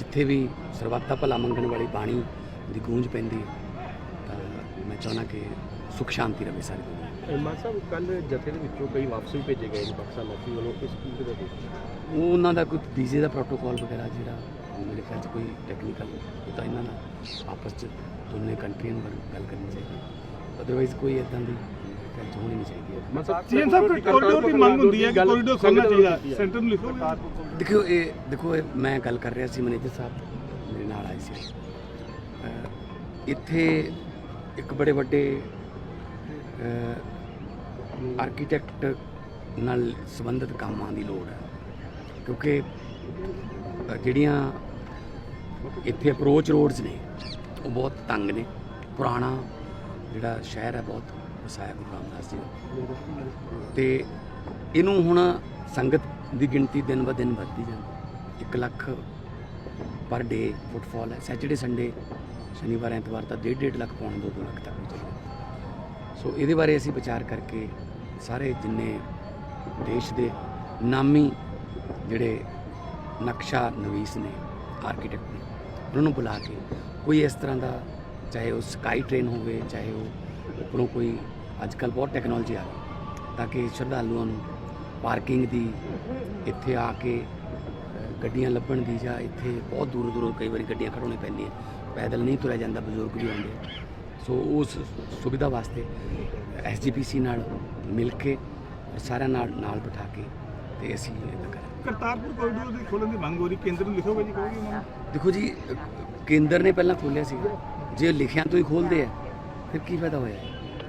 ਜਿੱਥੇ ਵੀ ਸਰਬੱਤਾ ਭਲਾ ਮੰਗਣ ਵਾਲੀ ਬਾਣੀ ਦੀ ਗੂੰਜ ਪੈਂਦੀ ਤਾਂ ਮੈਂ ਚਾਹੁੰਦਾ ਕਿ ਸੁਖ ਸ਼ਾਂਤੀ ਰਵੇ ਸਾਰੀ ਦੁਨੀਆ। ਮਾਨ ਸਾਹਿਬ ਕੱਲ ਜਥੇ ਦੇ ਵਿੱਚੋਂ ਕਈ ਵਾਪਸ ਵੀ ਭੇਜੇ ਗਏ ਨੇ ਪਾਕਿਸਤਾਨ ਵੱਲੋਂ ਇਸ ਦੇ ਉਹ ਉਹਨਾਂ ਦਾ ਕੋਈ ਵੀਜ਼ੇ ਦਾ ਪ੍ਰੋਟੋਕਾਲ ਵਗੈਰਾ ਜਿਹੜਾ ਮੇਰੇ ਖਿਆਲ 'ਚ ਕੋਈ ਟੈਕਨੀਕਲ ਉਹ ਤਾਂ ਇਹਨਾਂ ਨਾਲ ਆਪਸ 'ਚ ਦੋਨੇ ਕੰਟਰੀਆਂ ਨੂੰ ਗੱਲ ਕਰਨੀ ਚਾਹੀਦੀ ਅਦਰਵਾਈਜ਼ ਕੋਈ ਇਦਾਂ ਦੀ ਹੋਣੀ ਨਹੀਂ ਚਾਹੀਦੀ ਹੈ। ਮਾਨ ਸਾਹਿਬ ਸੀਐਮ ਸਾਹਿਬ ਕੋਰੀਡੋਰ ਦੀ ਮੰਗ ਹੁੰਦੀ ਹੈ? ਕਿ ਕੋਰੀਡੋਰ ਖੋਲ੍ਹਣਾ ਚਾਹੀਦਾ ਸੈਂਟਰ ਨੂੰ ਲਿਖੋ। ਦੇਖੋ ਇਹ ਦੇਖੋ ਇਹ ਮੈਂ ਗੱਲ ਕਰ ਰਿਹਾ ਸੀ ਮੈਨੇਜਰ ਸਾਹਿਬ ਮੇਰੇ ਨਾਲ ਆਏ ਸੀ। ਇੱਥੇ ਇੱਕ ਬੜੇ ਵੱਡੇ ਆਰਕੀਟੈਕਟ ਨਾਲ ਸੰਬੰਧਿਤ ਕੰਮਾਂ ਦੀ ਲੋੜ ਹੈ। ਕਿਉਂਕਿ ਜਿਹੜੀਆਂ ਇੱਥੇ ਅਪਰੋਚ ਰੋਡਸ ਨੇ ਉਹ ਬਹੁਤ ਤੰਗ ਨੇ। ਪੁਰਾਣਾ ਜਿਹੜਾ ਸ਼ਹਿਰ ਹੈ ਬਹੁਤ ਵਸਾਇਆ ਗੁਰੂ ਰਾਮਦਾਸ ਜੀ ਦਾ। ਤੇ ਇਹਨੂੰ ਹੁਣ ਸੰਗਤ ਦੀ ਗਿਣਤੀ ਦਿਨ ਬ ਦਿਨ ਵੱਧਦੀ ਜਾਂਦੀ 1 ਲੱਖ ਪਰ ਡੇ ਫੁੱਟਫਾਲ ਹੈ। ਸੈਚਰਡੇ, ਸੰਡੇ, ਸ਼ਨੀਵਾਰ, ਐਤਵਾਰ ਤਾਂ 1.5 ਲੱਖ ਪੌਣ 2 ਲੱਖ ਤੱਕ ਵੀ ਚੱਲਦਾ ਸੋ ਇਹਦੇ ਬਾਰੇ ਅਸੀਂ ਵਿਚਾਰ ਕਰਕੇ ਸਾਰੇ ਜਿੰਨੇ ਦੇਸ਼ ਦੇ ਨਾਮੀ ਜਿਹੜੇ ਨਕਸ਼ਾ ਨਵੀਸ ਨੇ ਆਰਕੀਟੈਕਟ ਨੇ, ਉਹਨਾਂ ਨੂੰ ਬੁਲਾ ਕੇ ਕੋਈ ਇਸ ਤਰ੍ਹਾਂ ਦਾ ਚਾਹੇ ਉਹ ਸਕਾਈ ਟ੍ਰੇਨ ਹੋਵੇ, ਚਾਹੇ ਉਹ ਉੱਪਰੋਂ ਕੋਈ ਅੱਜ ਕੱਲ੍ਹ ਬਹੁਤ ਟੈਕਨੋਲੋਜੀ ਆ ਗਈ ਤਾਂ ਕਿ ਸ਼ਰਧਾਲੂਆਂ ਨੂੰ ਪਾਰਕਿੰਗ ਦੀ ਇੱਥੇ ਆ ਕੇ ਗੱਡੀਆਂ ਲੱਭਣ ਦੀ ਜਾਂ ਇੱਥੇ ਬਹੁਤ ਦੂਰੋਂ ਦੂਰੋਂ ਕਈ ਵਾਰੀ ਗੱਡੀਆਂ ਖੜਾਉਣੀ ਪੈਂਦੀਆਂ ਪੈਦਲ ਨਹੀਂ ਤੁਰਿਆ ਜਾਂਦਾ ਬਜ਼ੁਰਗ ਵੀ ਆਉਂਦੇ। ਸੋ ਉਸ ਸੁਵਿਧਾ ਵਾਸਤੇ ਐਸਜੀਪੀਸੀ ਨਾਲ ਮਿਲ ਕੇ ਸਾਰਿਆਂ ਨਾਲ ਨਾਲ ਬਿਠਾ ਕੇ ਤੇ ਅਸੀਂ ਇਹ ਕਰਾਂਗੇ। ਕਰਤਾਰਪੁਰ ਕੋਰੀਡੋਰ ਦੀ ਖੋਲ੍ਹਣ ਦੀ ਮੰਗ ਹੋ ਰਹੀ ਕੇਂਦਰ ਨੂੰ ਲਿਖੋਗੇ ਜੀ ਕਹੋਗੇ ਉਹਨਾਂ ਨੂੰ ਦੇਖੋ ਜੀ ਕੇਂਦਰ ਨੇ ਪਹਿਲਾਂ ਖੋਲ੍ਹਿਆ ਸੀ। ਜੇ ਲਿਖਿਆ ਤੋਂ ਹੀ ਖੋਲਦੇ ਆ ਫਿਰ ਕੀ ਫਾਇਦਾ ਹੋਇਆ?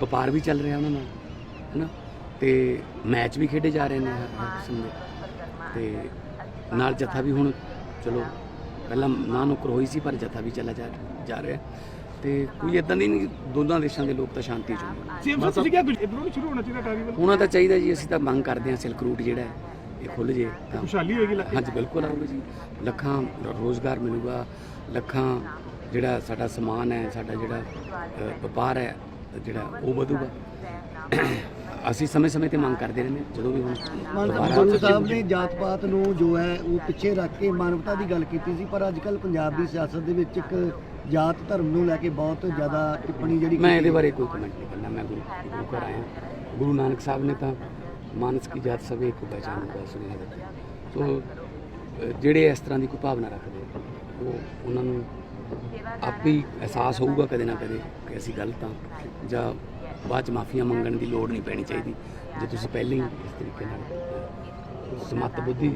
ਵਪਾਰ ਵੀ ਚੱਲ ਰਿਹਾ ਉਹਨਾਂ ਨਾਲ ਹੈਨਾ? ਤੇ ਮੈਚ ਵੀ ਖੇਡੇ ਜਾ ਰਹੇ ਨੇ ਹਰ ਹਰ ਕਿਸਮ ਦੇ। ਤੇ ਨਾਲ ਜਥਾ ਵੀ ਹੁਣ ਚਲੋ ਪਹਿਲਾਂ ਨਾ ਨੁਕਰ ਹੋਈ ਸੀ ਪਰ ਜਥਾ ਵੀ ਚੱਲਾ ਜਾ ਜਾ ਰਿਹਾ। ਤੇ ਕੋਈ ਇਦਾਂ ਦੀ ਨਹੀਂ ਦੋਨਾਂ ਦੇਸ਼ਾਂ ਦੇ ਲੋਕ ਤਾਂ ਸ਼ਾਂਤੀ ਚਾਹੁੰਦੇ ਨੇ ਸੀਐਮ ਸਾਹਿਬ ਤੁਸੀਂ ਕਿਹਾ ਇਧਰੋਂ ਨਹੀਂ ਸ਼ੁਰੂ ਹੋਣਾ ਚਾਹੀਦਾ ਟਾਰੀਵਲ ਹੋਣਾ ਤਾਂ ਚਾਹੀਦਾ ਜੀ ਅਸੀਂ ਤਾਂ ਮੰਗ ਕਰਦੇ ਹਾਂ ਸਿਲਕ ਰੂਟ ਜਿਹੜਾ ਹੈ ਇਹ ਖੁੱਲ ਜੇ ਤਾਂ। ਖੁਸ਼ਹਾਲੀ ਹੋਏਗੀ ਹਾਂਜੀ ਬਿਲਕੁਲ ਆਊਗਾ ਜੀ। ਲੱਖਾਂ ਰੋਜ਼ਗਾਰ ਮਿਲੂਗਾ ਲੱਖਾਂ ਜਿਹੜਾ ਸਾਡਾ ਸਮਾਨ ਹੈ ਸਾਡਾ ਜਿਹੜਾ ਵਪਾਰ ਹੈ ਜਿਹੜਾ ਉਹ ਵਧੂਗਾ। ਅਸੀਂ ਸਮੇਂ-ਸਮੇਂ ਤੇ ਮੰਗ ਕਰਦੇ ਰਹਿੰਦੇ ਹਾਂ, ਜਦੋਂ ਵੀ ਹੁਣ ਦੁਬਾਰਾ- ਗੁਰੂ ਸਾਹਿਬ ਨੇ ਜਾਤ ਪਾਤ ਨੂੰ ਜੋ ਹੈ ਉਹ ਪਿੱਛੇ ਰੱਖ ਕੇ ਮਾਨਵਤਾ ਦੀ ਗੱਲ ਕੀਤੀ ਸੀ ਪਰ ਅੱਜ ਕੱਲ ਪੰਜਾਬ ਦੀ ਸਿਆਸਤ ਦੇ ਵਿੱਚ ਇੱਕ ਜਾਤ ਧਰਮ ਨੂੰ ਲੈ ਕੇ ਬਹੁਤ ਜ਼ਿਆਦਾ ਟਿੱਪਣੀ ਜਿਹੜੀ ਮੈਂ ਇਹਦੇ ਬਾਰੇ ਕੋਈ ਕਮੈਂਟ ਨਹੀਂ ਕਰਨਾ ਮੈਂ ਗੁਰੂ ਗੁਰੂ ਘਰ ਆਇਆ। ਗੁਰੂ ਨਾਨਕ ਸਾਹਿਬ ਨੇ ਤਾਂ ਮਾਨਸ ਕੀ ਜਾਤ ਸਭੇ ਕੋ ਪਹਿਚਾਨ ਦਾ ਸੁਨੇਹਾ ਦਿੱਤਾ। ਸੋ ਅ, ਜਿਹੜੇ ਇਸ ਤਰ੍ਹਾਂ ਦੀ ਕੋਈ ਭਾਵਨਾ ਰੱਖਦੇ ਆ, ਉਹ ਉਹਨਾਂ ਨੂੰ ਆਪੇ ਹੀ ਅਹਿਸਾਸ ਹੋਊਗਾ ਕਦੇ ਨਾ ਕਦੇ ਕਿ ਅਸੀਂ ਗਲਤ ਹਾਂ ਜਾਂ ਬਾਅਦ ਚ ਮਾਫੀਆਂ ਮੰਗਣ ਦੀ ਲੋੜ ਨਹੀਂ ਪੈਣੀ ਚਾਹੀਦੀ। ਜੇ ਤੁਸੀਂ ਪਹਿਲਾਂ ਹੀ ਇਸ ਤਰੀਕੇ ਨਾਲ ਸਮੱਤ ਬੁੱਧੀ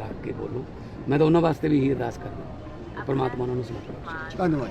ਰੱਖ ਕੇ ਬੋਲੋ। ਮੈਂ ਤਾਂ ਉਹਨਾਂ ਵਾਸਤੇ ਵੀ ਇਹੀ ਅਰਦਾਸ ਕਰਦਾ। ਪਰਮਾਤਮਾ ਉਹਨਾਂ ਨੂੰ ਸਮਰਪਿਤ ਧੰਨਵਾਦ।